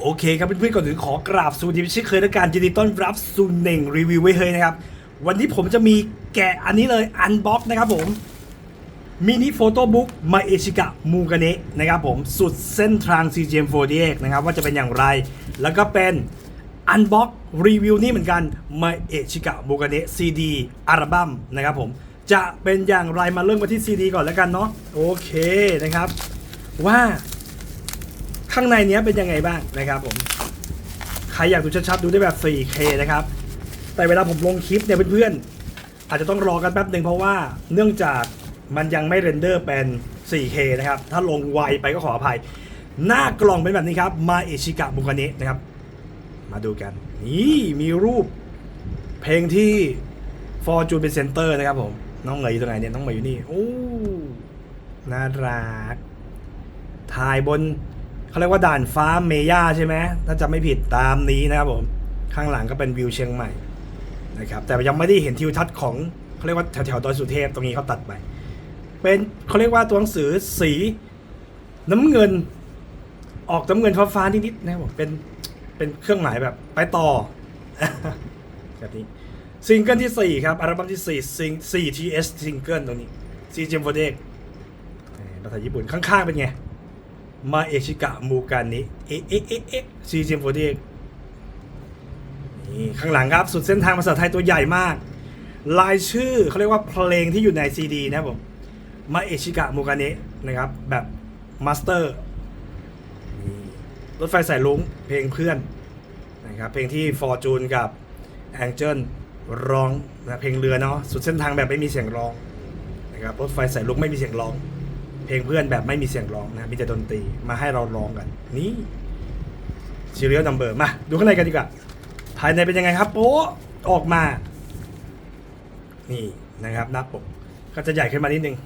โอเคครับเพื่อนๆก่อนอื่นขอกราบสวัสดีเช่นเคยและการยินดีต้อนรับสู่เน่งรีวิวไว้เฮยนะครับ วันนี้ผมจะมีแกะอันนี้เลยอันบ็อกนะครับผมมินิโฟโต้บุ๊กมาเอชิกะมูกาเนะนะครับผมสุดเส้นทาง CGM48 นะครับว่าจะเป็นอย่างไร แล้วก็เป็นอันบ็อกรีวิวนี่เหมือนกันมาเอชิกะมูกาเนะซีดีอัลบั้มนะครับผมจะเป็นอย่างไรมาเริ่มกันที่ซีดีก่อนแล้วกันเนาะโอเคนะครับ ว่า ข้างในเนี้ยเป็นยังไงบ้างนะครับผมใครอยากดูชัดๆดูได้แบบ 4K นะครับ แต่เวลาผมลงคลิปเนี่ยเพื่อนๆ อาจจะต้องรอกันแป๊บหนึ่งเพราะว่าเนื่องจากมันยังไม่เรนเดอร์เป็น 4K นะครับ ถ้าลงไวไปก็ขออภัย หน้ากล่องเป็นแบบนี้ครับ มาเอชิกะบุกาเนะนะครับ มาดูกัน นี่มีรูปเพลงที่ Fortune เป็นเซนเตอร์นะครับผม น้องเหมยอยู่ตรงไหนเนี่ย น้องเหมยอยู่นี่ โอ้ น่ารัก ถ่ายบน เขาเรียกว่าด่านฟ้าเมย่าใช่ไหมถ้าจำไม่ผิดตามนี้นะครับผม ข้างหลังก็เป็นวิวเชียงใหม่นะครับ แต่ยังไม่ได้เห็นทิวทัศน์ของเขาเรียกว่าแถวๆดอยสุเทพตรงนี้เขาตัดไป เป็นเขาเรียกว่าตัวหนังสือสีน้ำเงิน ออกน้ำเงินฟ้าๆนิดๆนะครับผมเป็นเป็นเครื่องหมายแบบไปต่อแบบนี้ซิงเกิลที่ 4 ครับ อัลบั้มที่4ซิง 4TS ซิงเกิลตรงนี้ c g m 4 d ภาษาญี่ปุ่นข้างๆเป็นไง มาเอชิกะมูการนี้เอะเอะเอะเอะซีเจมโฟเดนี่ข้างหลังครับสุดเส้นทางภาษาไทยตัวใหญ่มาก ลายชื่อเขาเรียกว่าเพลงที่อยู่ในซีดีนะผมมาเอชิกะมูการนี้นะครับ แบบมาสเตอร์รถไฟสายลุงเพลงเพื่อนนะครับเพลงที่ฟอร์จูนกับแองเจิลร้องนะเพลงเรือเนาะสุดเส้นทางแบบไม่มีเสียงร้องนะครับรถไฟสายลุงไม่มีเสียงร้อง เพลงเพื่อนแบบไม่มีเสียงร้องนะมีแต่ดนตรีมาให้เราร้องกัน นี่ซีเรียลนัมเบอร์มาดูข้างในกันดีกว่าภายในเป็นยังไงครับโป๊ะออกมา นี่นะครับหน้าปกก็จะใหญ่ขึ้นมานิดนึง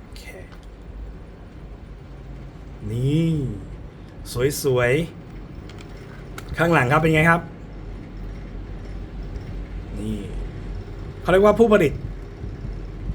โอเคนี่สวยๆ ข้างหลังครับเป็นไงครับ นี่เขาเรียกว่าผู้ผลิต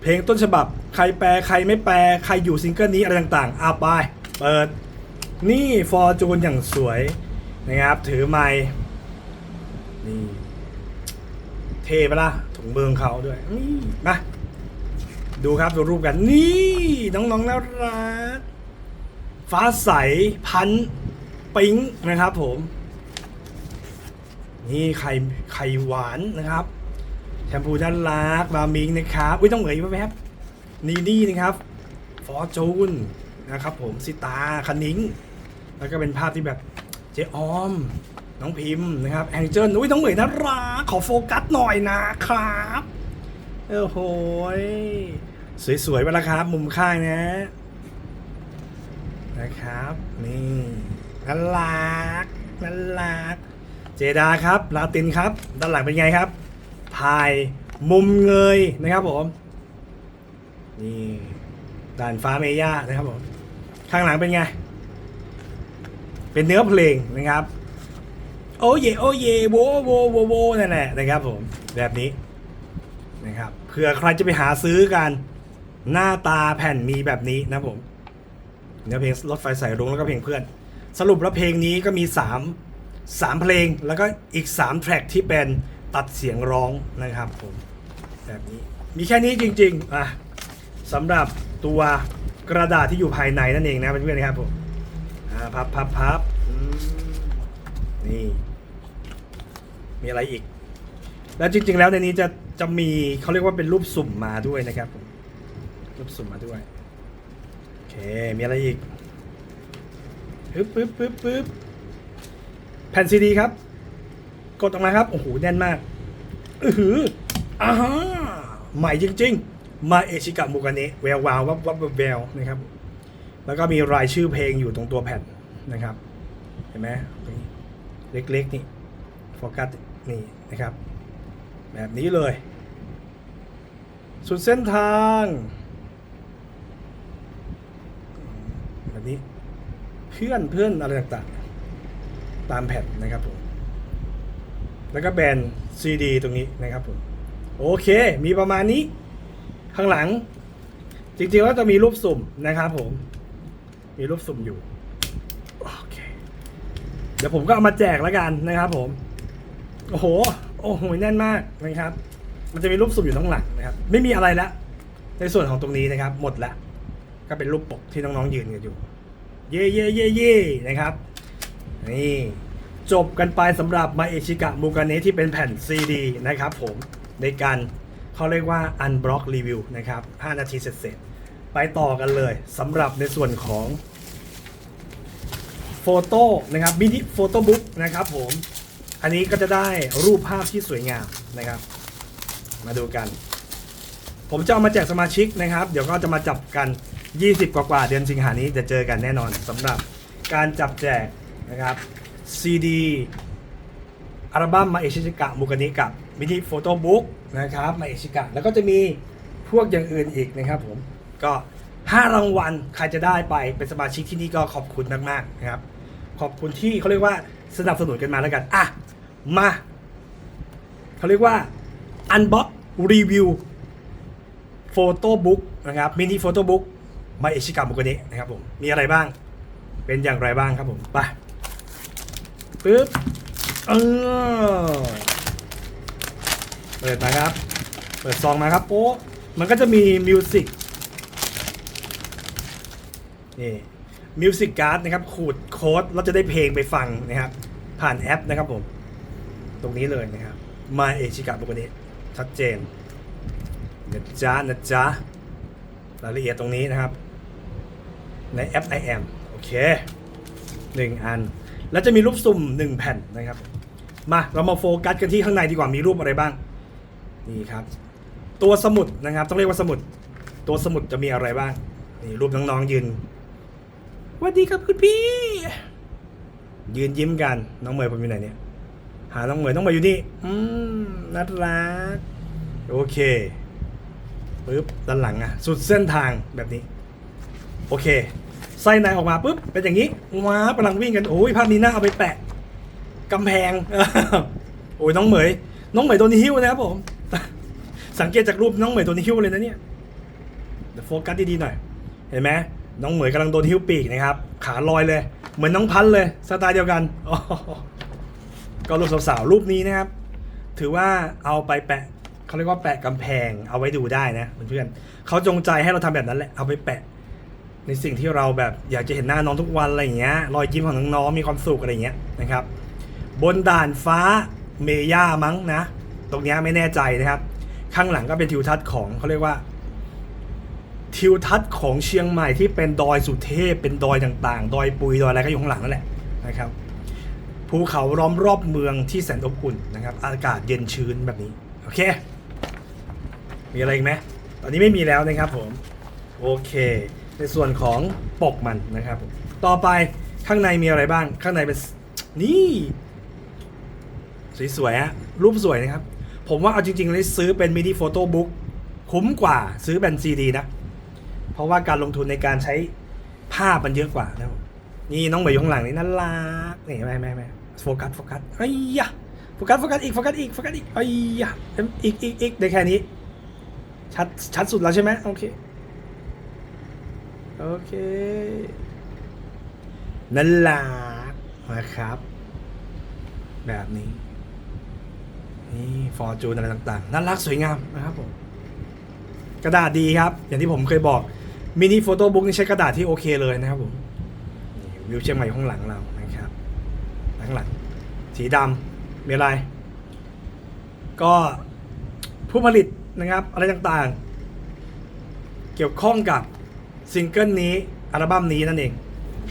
เพลงต้นฉบับ ใครแปลใครไม่แปลใครอยู่ซิงเกิลนี้อะไรต่างๆอาไปเปิดนี่ฟอร์จูนอย่างสวยนะครับ ถือไมค์นี่ เท่ปะล่ะถุงมืองเขาด้วยนี่มาดูครับดูรูปกันนี่น้องๆน่ารักฟ้าใสพันปิ๊งนะครับผม นี่ไข่ไข่หวานนะครับ แชมพูด้านรักมามิงนะครับอุ้ยต้องเหมยแวบ นี่นี่นะครับฟอร์จูนนะครับผมสิตาคันนิงแล้วก็เป็นภาพที่แบบเจ๊ออม น้องพิมพ์นะครับแองเจิลอุ้ยต้องเหมยน่ารักขอโฟกัสหน่อยนะครับเออโหยสวยๆไปแล้วครับ มุมข้างนะนะครับ นี่น่ารักน่ารักเจดาครับลาตินครับ ด้านหลังเป็นไงครับถ่ายมุมเงยนะครับผม นี่ด่านฟ้าเมย่านะครับผมข้างหลังเป็นไง เป็นเนื้อเพลงนะครับ โอเยโอเยโวโวโวโวนั่นแหละนะครับผมแบบนี้นะครับเผื่อใครจะไปหาซื้อกัน หน้าตาแผ่นมีแบบนี้นะผมเนื้อเพลงรถไฟสายรุ้งแล้วก็เพลงเพื่อน สรุปแล้วเพลงนี้ก็มี3 3เพลงแล้วก็อีก3แทร็กที่เป็นตัดเสียงร้องนะครับผมแบบนี้มีแค่นี้จริง ๆ อะ สำหรับตัวกระดาษที่อยู่ภายในนั่นเองนะเพื่อนๆครับผมพับพับพับนี่มีอะไรอีก แล้วจริง ๆ แล้วในนี้จะจะมีเขาเรียกว่าเป็นรูปสุ่มมาด้วยนะครับผมรูปสุ่มมาด้วยโอเคมีอะไรอีกปึ๊บปึ๊บปึ๊บปึ๊บแผ่นซีดีครับ กดออกมาครับ โอ้โหแน่นมากอือหืออ่าใหม่จริง ๆ มาเอชิกะมุกาเนะแวววาววับวับวับแววนะครับ แล้วก็มีรายชื่อเพลงอยู่ตรงตัวแผ่นนะครับ เห็นไหมเล็กๆนี่โฟกัสนี่นะครับ แบบนี้เลย สุดเส้นทางแบบนี้เพื่อนเพื่อนอะไรต่างๆ ตามแผ่นนะครับผมแล้วก็แบนซีดีตรงนี้นะครับผม โอเค มีประมาณนี้ ข้างหลัง จริงๆแล้วจะมีรูปสุ่มนะครับผม มีรูปสุ่มอยู่โอเคดี๋ยวผมก็เอามาแจกแล้วกันนะครับ ผม โอ้โห โอ้โหแน่นมากนะครับ มันจะมีรูปสุ่มอยู่ข้างหลังนะครับ ไม่มีอะไรละในส่วนของตรงนี้นะครับ หมดละก็เป็นรูปปกที่น้องๆยืนกันอยู่ เย่เย่เย่เย่นะครับนี่จบกันไปสำหรับมาเอชิกะมูกาเนะที่เป็นแผ่นซีดีนะครับผมในการ เขาเรียกว่า Unblock Review นะครับ 5 นาทีเสร็จๆไปต่อกันเลยสำหรับในส่วนของโฟโต้นะครับมินิโฟโต้บุ๊กนะครับผม อันนี้ก็จะได้รูปภาพที่สวยงามนะครับ มาดูกัน ผมจะเอามาแจกสมาชิกนะครับ เดี๋ยวก็จะมาจับกัน 20 กว่ากว่าเดือนสิงหานี้จะเจอกันแน่นอนสำหรับการจับแจกนะครับ CD อัลบั้มมาเอชิกะมุกนิกับ มินิโฟโต้บุ๊กนะครับมาเอชิกะแล้วก็จะมีพวกอย่างอื่นอีกนะครับผมก็5รางวัลใครจะได้ไปเป็นสมาชิกที่นี่ก็ขอบคุณมากๆนะครับ ขอบคุณที่เขาเรียกว่าสนับสนุนกันมาแล้วกันอะมาเขาเรียกว่า Unbox Review โฟโต้บุ๊กนะครับมินิโฟโต้บุ๊กมาเอชิกามุกเนะนะครับผมมีอะไรบ้าง เป็นอย่างไรบ้างครับผมไปปึ๊บเออ เปิดมาครับ เปิดซองมาครับโอ้มันก็จะมีมิวสิกนี่มิวสิกการ์ดนะครับขูดโค้ดเราจะได้เพลงไปฟังนะครับ ผ่านแอปนะครับผม ตรงนี้เลยนะครับมาเอชิกาบุกเนะชัดเจนนะจ๊ะนะจ๊ะรายละเอียดตรงนี้นะครับ ในแอป IM โอเคหนึ่งอัน แล้วจะมีรูปสุ่มหนึ่งแผ่นนะครับ มาเรามาโฟกัสกันที่ข้างในดีกว่ามีรูปอะไรบ้าง นี่ครับ ตัวสมุดนะครับ ต้องเรียกว่าสมุด ตัวสมุดจะมีอะไรบ้าง นี่รูปน้องๆยืนสวัสดีครับคุณพี่ ยืนยิ้มกัน น้องเมย์ผมอยู่ไหนเนี่ย หาน้องเมย์น้องเมย์อยู่นี่ อืมน่ารัก โอเคปุ๊บด้านหลังอะ สุดเส้นทางแบบนี้ โอเค ไส้ในออกมาปุ๊บ เป็นอย่างนี้ ว้ากำลังวิ่งกันโอ้ยภาพนี้น่าเอาไปแปะกำแพง โอ้ยน้องเหมย น้องเหมยโดนหิ้วนะครับผม สังเกตจากรูปน้องเหมยโดนหิ้วเลยนะเนี่ยเดี๋ยวโฟกัสดีๆหน่อย เห็นไหมน้องเหมยกำลังโดนหิ้วปีกนะครับ ขาลอยเลย เหมือนน้องพันเลยสไตล์เดียวกันก็รูปสาวๆรูปนี้นะครับ ถือว่าเอาไปแปะเขาเรียกว่าแปะกำแพงเอาไว้ดูได้นะเพื่อนๆเขาจงใจให้เราทำแบบนั้นแหละเอาไปแปะ ในสิ่งที่เราแบบอยากจะเห็นหน้าน้องทุกวันอะไรอย่างเงี้ยรอยยิ้มของน้องๆมีความสุขอะไรอย่างเงี้ยนะครับ บนด่านฟ้าเมย่ามั้งนะ ตรงเนี้ยไม่แน่ใจนะครับ ข้างหลังก็เป็นทิวทัศน์ของเขาเรียกว่า ทิวทัศน์ของเชียงใหม่ที่เป็นดอยสุเทพเป็นดอยต่างๆ ดอยปุยดอยอะไรก็อยู่ข้างหลังนั่นแหละนะครับภูเขาล้อมรอบเมืองที่แสนอบอุ่นนะครับ อากาศเย็นชื้นแบบนี้ โอเค มีอะไรอีกไหมตอนนี้ไม่มีแล้วนะครับผม โอเค ในส่วนของปกมันนะครับผมต่อไปข้างในมีอะไรบ้าง ข้างในเป็นนี่ สวยๆฮะรูปสวยนะครับ ผมว่าเอาจริงๆเลยซื้อเป็นมินิโฟโต้บุ๊กคุ้มกว่าซื้อเป็นซีดีนะ เพราะว่าการลงทุนในการใช้ภาพมันเยอะกว่านะนี่น้องเหมยข้างหลังนี่น่ารักนี่ไม่ไม่ไม่โฟกัสโฟกัสไอ้ยะโฟกัสโฟกัสอีกโฟกัสอีกโฟกัสอีกไอ้ยะอีกอีกอีกได้แค่นี้ ชัดชัดสุดแล้วใช่ไหมโอเคโอเคนั่นลักนะครับ แบบนี้ นี่ฟอร์จูนอะไรต่างๆ น่ารักสวยงามนะครับผม กระดาษดีครับ อย่างที่ผมเคยบอกมินิโฟโต้บุ๊กนี่ใช้กระดาษที่โอเคเลยนะครับผมวิวเชียงใหม่อยู่ข้างหลังเรานะครับข้างหลัง สีดำมีอะไร ก็ผู้ผลิตนะครับอะไรต่างๆ เกี่ยวข้องกับซิงเกิลนี้อัลบั้มนี้นั่นเอง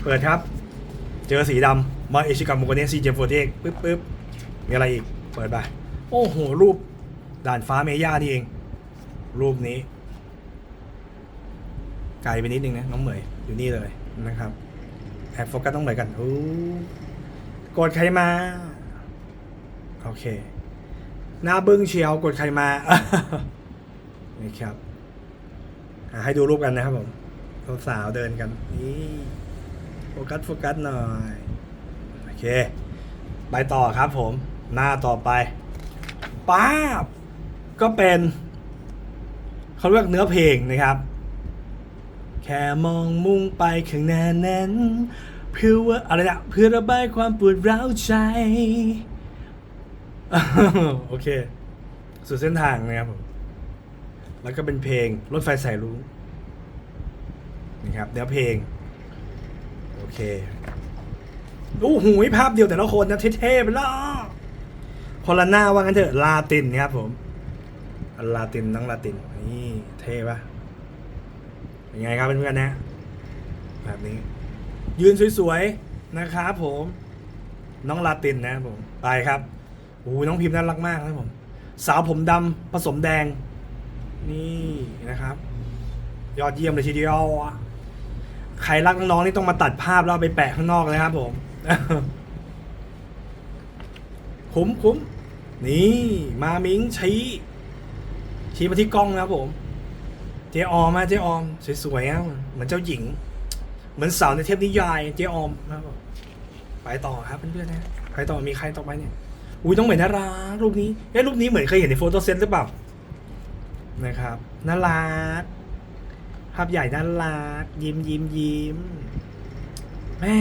เปิดครับ เจอสีดำมาเอชิกามุกเนซีเจมโฟเทกปึ๊บปึ๊บมีอะไรอีก เปิดไป โอ้โห รูปด่านฟ้าเมย่านี่เอง รูปนี้ ไกลไปนิดนึงนะ น้องเหมยอยู่นี่เลยนะครับแอบโฟกัสต้องเหมือนกันโอ้กดใครมา โอเค หน้าบึ้งเชียวกดใครมานี่ครับให้ดูรูปกันนะครับผมสาวเดินกันนี่โฟกัสโฟกัสหน่อย โอเค ไปต่อครับผม หน้าต่อไป ป้าบก็เป็นเขาเรียกเนื้อเพลงนะครับ แค่มองมุ่งไปข้างหน้านั้น เพื่อว่าอะไรนะเพื่อระบายความปวดร้าวใจ โอเค สู่เส้นทางนะครับผมแล้วก็เป็นเพลงรถไฟสายรุ้งนะครับเนื้อเพลง โอเคโอ้โหภาพเดียวแต่ละคนนะเท่ๆไปแล้ว คนละหน้าว่างั้นเถอะลาตินครับผมลาตินทั้งลาตินนี่เท่ปะเป็นไงครับเพื่อนๆนะ แบบนี้ ยืนสวยๆนะครับผมน้องลาตินนะผมไปครับโอ้น้องพิมพ์น่ารักมากนะผม สาวผมดำผสมแดง นี่นะครับ ยอดเยี่ยมเลยทีเดียวใครรักน้องนี่ต้องมาตัดภาพแล้วไปแปะข้างนอกเลยครับผม คุ้มคุ้มนี่มามิงชี้ชี้มาที่กล้องนะครับผม เจออมมาเจออมสวยๆอะเหมือนเจ้าหญิง เหมือนสาวในเทพนิยายเจออมนะครับผมไปต่อครับเพื่อนๆนะไปต่อมีใครต่อไปเนี่ยอุ้ยต้องเหมือนน่ารักรูปนี้เอ๊ะรูปนี้เหมือนเคยเห็นในโฟโต้เซตหรือเปล่านะครับน่ารักภาพใหญ่น่ารักยิ้มยิ้มยิ้มแม่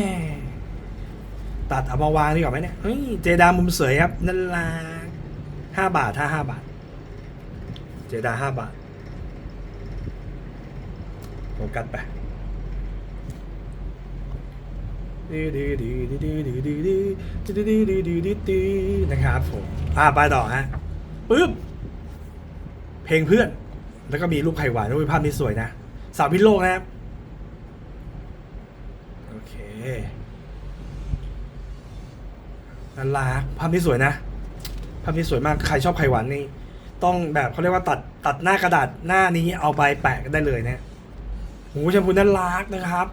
ตัดเอามาวางดีกว่าไหมเนี่ยเฮ้ยเจดามุมสวยครับนั่นละห้าบาทถ้าห้าบาท เจดาห้าบาทโฟกัสไปนะครับผมอ่าไปต่อฮะปึ๊บเพลงเพื่อน แล้วก็มีรูปไข่หวานรูปภาพนี้สวยนะ สาวพิโลกนะครับ โอเค น่ารักภาพนี้สวยนะภาพนี้สวยมากใครชอบไข่หวานนี่ต้องแบบเขาเรียกว่าตัดตัดหน้ากระดาษหน้านี้เอาไปแปะกันได้เลยนะโอ้โหแชมพูน่ารักนะครับ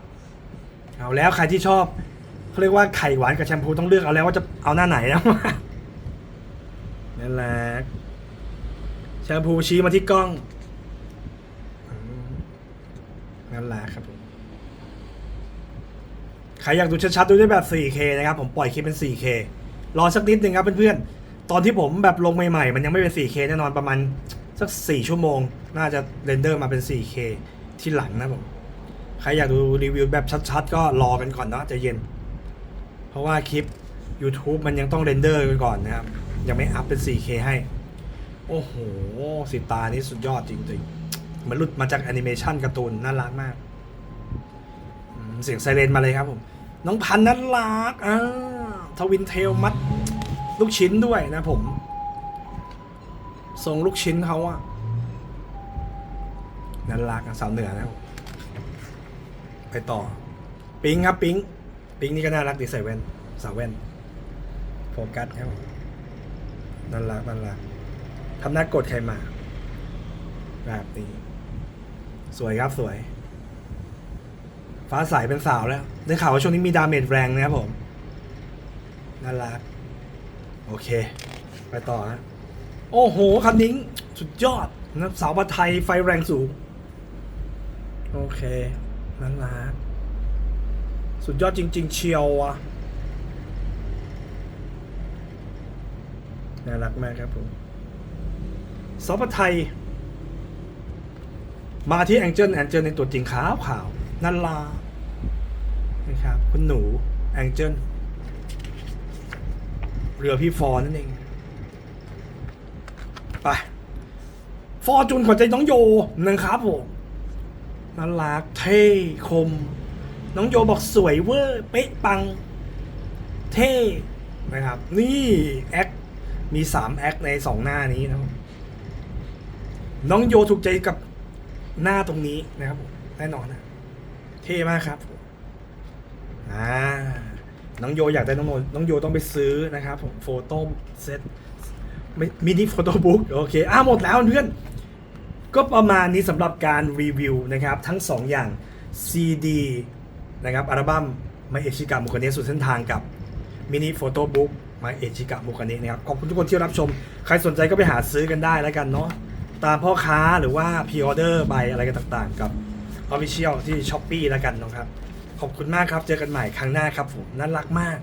เอาแล้วใครที่ชอบเขาเรียกว่าไข่หวานกับแชมพูต้องเลือกเอาแล้วว่าจะเอาหน้าไหนนะน่ารักแชมพูชี้มาที่กล้องนั่นแหละครับผมใครอยากดูชัดๆดูได้แบบ 4K นะครับ ผมปล่อยคลิปเป็น 4K รอสักนิดหนึ่งครับเพื่อนๆ ตอนที่ผมแบบลงใหม่ๆ มันยังไม่เป็น 4K แน่นอนประมาณสัก 4 ชั่วโมง น่าจะเรนเดอร์มาเป็น 4K ที่หลังนะผม ใครอยากดูรีวิวแบบชัดๆ ก็รอกันก่อนเนาะจะเย็น เพราะว่าคลิป YouTube มันยังต้องเรนเดอร์กันก่อนนะครับ ยังไม่อัพเป็น 4K ให้ โอ้โหสิตานี่สุดยอดจริงๆเหมือนหลุดมาจากแอนิเมชันการ์ตูนน่ารักมากเสียงไซเรนมาเลยครับผม น้องพันน่ารักอ่า ทวินเทลมัดลูกชิ้นด้วยนะผมทรงลูกชิ้นเขาอะน่ารักอะสาวเหนือนะไปต่อ ปิงครับปิงปิงนี่ก็น่ารักดีใส่แว่นสาวแว่นโฟกัสครับผมน่ารักน่ารักทำหน้ากดใครมา แบบนี้สวยครับสวย ฟ้าใสเป็นสาวแล้ว ได้ข่าวว่าช่วงนี้มีดาเมจแรงนะครับผม น่ารัก โอเค ไปต่อฮะโอ้โห คันนิ้งสุดยอดนะสาวบัไทยไฟแรงสูง โอเคน่ารัก สุดยอดจริง ๆ เชียวอะน่ารักมากครับผมซอปไทย มาที่แองเจิลแองเจิลในตัวจริงขาวขาวนันลานะครับคุณหนูแองเจิล เรือพี่ฟอร์นั่นเอง ไป ฟอร์จูนขวัญใจน้องโยนะครับผมน่ารักเท่คม น้องโยบอกสวยเวอร์ เป๊ะปัง เท่ นะครับ นี่แอค มีสามแอคในสองหน้านี้นะน้องโยถูกใจกับหน้าตรงนี้นะครับผมแน่นอนนะ เท่มากครับอ่า น้องโยอยากได้น้องโยน้องโยต้องไปซื้อนะครับผมโฟโต้เซตมินิโฟโต้บุ๊กโอเคอ่าหมดแล้วเพื่อน ก็ประมาณนี้สำหรับการรีวิวนะครับทั้ง 2 อย่าง CD นะครับอัลบั้มมาเอชิกามุคเนะสุดเส้นทางกับมินิโฟโต้บุ๊กมาเอชิกามุคเนะนะครับขอบคุณทุกคนที่รับชม ใครสนใจก็ไปหาซื้อกันได้แล้วกันเนาะตามพ่อค้าหรือว่าพ r ออเดอร์ใบอะไรกันต่างๆ กับ Official ที่ s h อ p e e แล้วกันนะครับ ขอบคุณมากครับ เจอกันใหม่ครั้งหน้าครับผมน่ารักมาก